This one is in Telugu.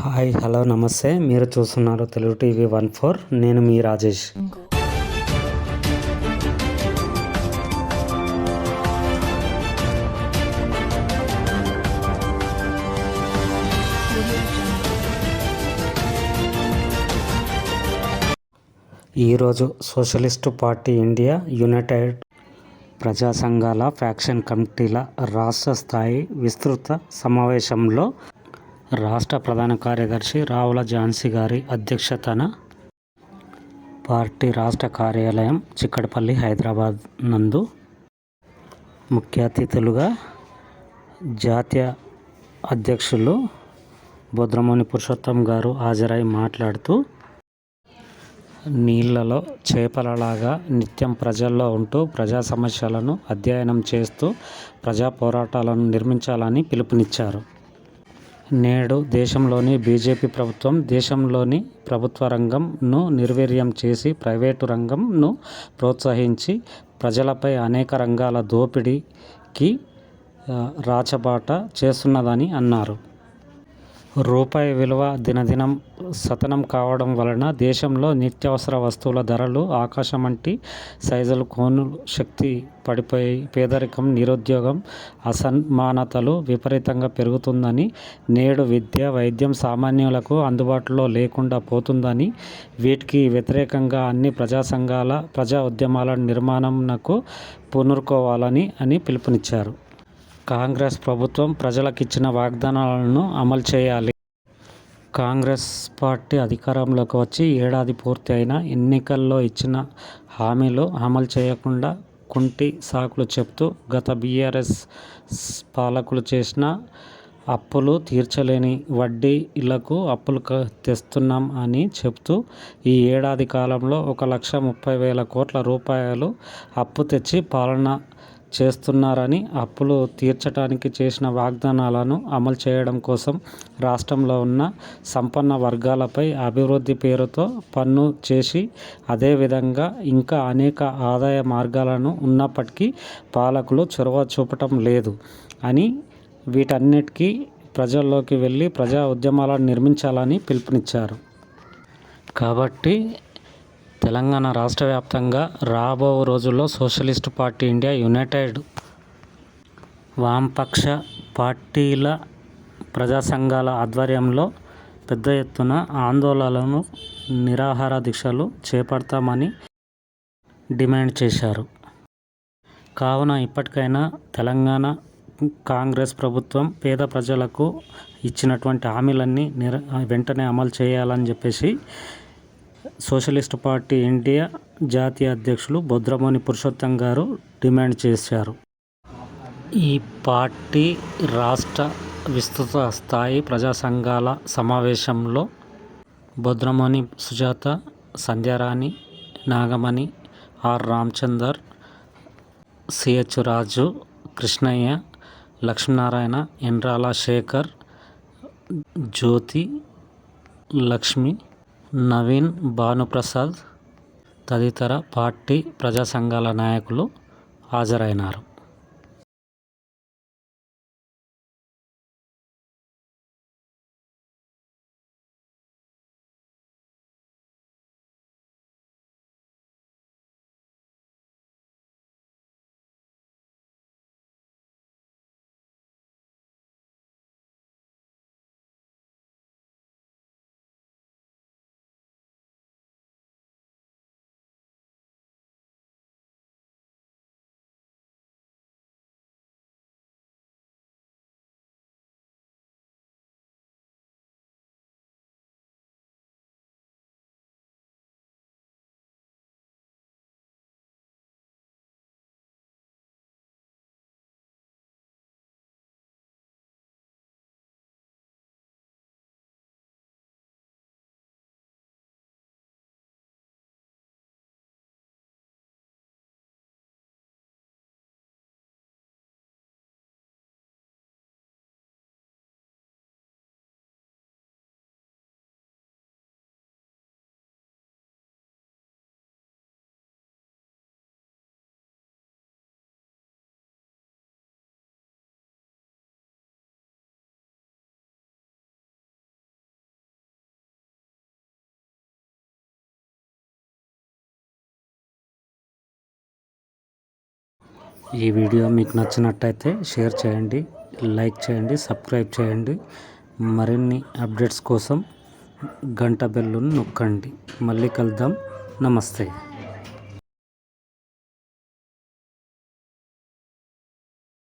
హాయ్ హలో నమస్తే. మీరు చూస్తున్నారు తెలుగు టీవీ వన్ ఫోర్. నేను మీ రాజేష్. ఈరోజు సోషలిస్టు పార్టీ ఇండియా యునైటెడ్ ప్రజా సంఘాల ఫ్యాక్షన్ కమిటీల రాష్ట్ర స్థాయి విస్తృత సమావేశంలో రాష్ట్ర ప్రధాన కార్యదర్శి రావుల ఝాన్సీ గారి అధ్యక్షతన పార్టీ రాష్ట్ర కార్యాలయం చిక్కడపల్లి హైదరాబాద్ నందు ముఖ్య అతిథులుగా జాతీయ అధ్యక్షులు బొద్రమోని పురుషోత్తం గారు హాజరై మాట్లాడుతూ నీళ్ళలో చేపలలాగా నిత్యం ప్రజల్లో ఉంటూ ప్రజా సమస్యలను అధ్యయనం చేస్తూ ప్రజా పోరాటాలను నిర్మించాలని పిలుపునిచ్చారు. నేడు దేశంలోని బీజేపీ ప్రభుత్వం దేశంలోని ప్రభుత్వ రంగంను నిర్వీర్యం చేసి ప్రైవేటు రంగంను ప్రోత్సహించి ప్రజలపై అనేక రంగాల దోపిడీకి రాచబాట చేస్తున్నదని అన్నారు. రూపాయి విలువ దినదినం సతనం కావడం వలన దేశంలో నిత్యావసర వస్తువుల ధరలు ఆకాశం వంటి సైజులు కోను శక్తి పడిపోయి పేదరికం నిరుద్యోగం అసమానతలు విపరీతంగా పెరుగుతుందని నేడు విద్య వైద్యం సామాన్యులకు అందుబాటులో లేకుండా పోతుందని వీటికి వ్యతిరేకంగా అన్ని ప్రజా సంఘాల ప్రజా ఉద్యమాల నిర్మాణంనకు పూనుకోవాలని అని పిలుపునిచ్చారు. కాంగ్రెస్ ప్రభుత్వం ప్రజలకిచ్చిన వాగ్దానాలను అమలు చేయాలి. కాంగ్రెస్ పార్టీ అధికారంలోకి వచ్చి ఏడాది పూర్తి అయినా ఎన్నికల్లో ఇచ్చిన హామీలు అమలు చేయకుండా కుంటి సాకులు చెప్తూ గత బీఆర్ఎస్ పాలకులు చేసిన అప్పులు తీర్చలేని వడ్డీలకు అప్పులు తెస్తున్నాం అని చెప్తూ ఈ ఏడాది కాలంలో ఒక లక్ష ముప్పై వేల కోట్ల రూపాయలు అప్పు తెచ్చి పాలన చేస్తున్నారని అప్పులు తీర్చడానికి చేసిన వాగ్దానాలను అమలు చేయడం కోసం రాష్ట్రంలో ఉన్న సంపన్న వర్గాలపై అభివృద్ధి పేరుతో పన్ను చేసి అదేవిధంగా ఇంకా అనేక ఆదాయ మార్గాలను ఉన్నప్పటికీ పాలకులు చొరవ చూపటం లేదు అని వీటన్నిటికీ ప్రజల్లోకి వెళ్ళి ప్రజా ఉద్యమాలను నిర్మించాలని పిలుపునిచ్చారు. కాబట్టి తెలంగాణ రాష్ట్ర వ్యాప్తంగా రాబో రోజుల్లో సోషలిస్ట్ పార్టీ ఇండియా యునైటెడ్ వామపక్ష పార్టీల ప్రజా సంఘాల ఆధ్వర్యంలో పెద్ద ఎత్తున ఆందోళనలు నిరాహార దీక్షలు చేపడతామని డిమాండ్ చేశారు. కావున ఇప్పటికైనా తెలంగాణ కాంగ్రెస్ ప్రభుత్వం పేద ప్రజలకు ఇచ్చినటువంటి హామీలన్నీ నిర వెంటనే అమలు చేయాలని చెప్పేసి సోషలిస్ట్ పార్టీ ఇండియా జాతీయ అధ్యక్షులు భద్రమణి పురుషోత్తం గారు డిమాండ్ చేశారు. ఈ పార్టీ రాష్ట్ర విస్తృత స్థాయి ప్రజా సంఘాల సమావేశంలో భద్రమణి సుజాత సంధ్యారాణి నాగమణి ఆర్ రామచందర్ సిహెచ్ రాజు కృష్ణయ్య లక్ష్మీనారాయణ ఎండ్రాల శేఖర్ జ్యోతి లక్ష్మి నవీన్ భానుప్రసాద్ తదితర పార్టీ ప్రజా సంఘాల నాయకులు హాజరైనారు. ఈ వీడియో మీకు నచ్చినట్టయితే షేర్ చేయండి లైక్ చేయండి సబ్స్క్రైబ్ చేయండి. మరిన్ని అప్డేట్స్ కోసం గంట బెల్లును నొక్కండి. మళ్ళీ కలుద్దాం. నమస్తే.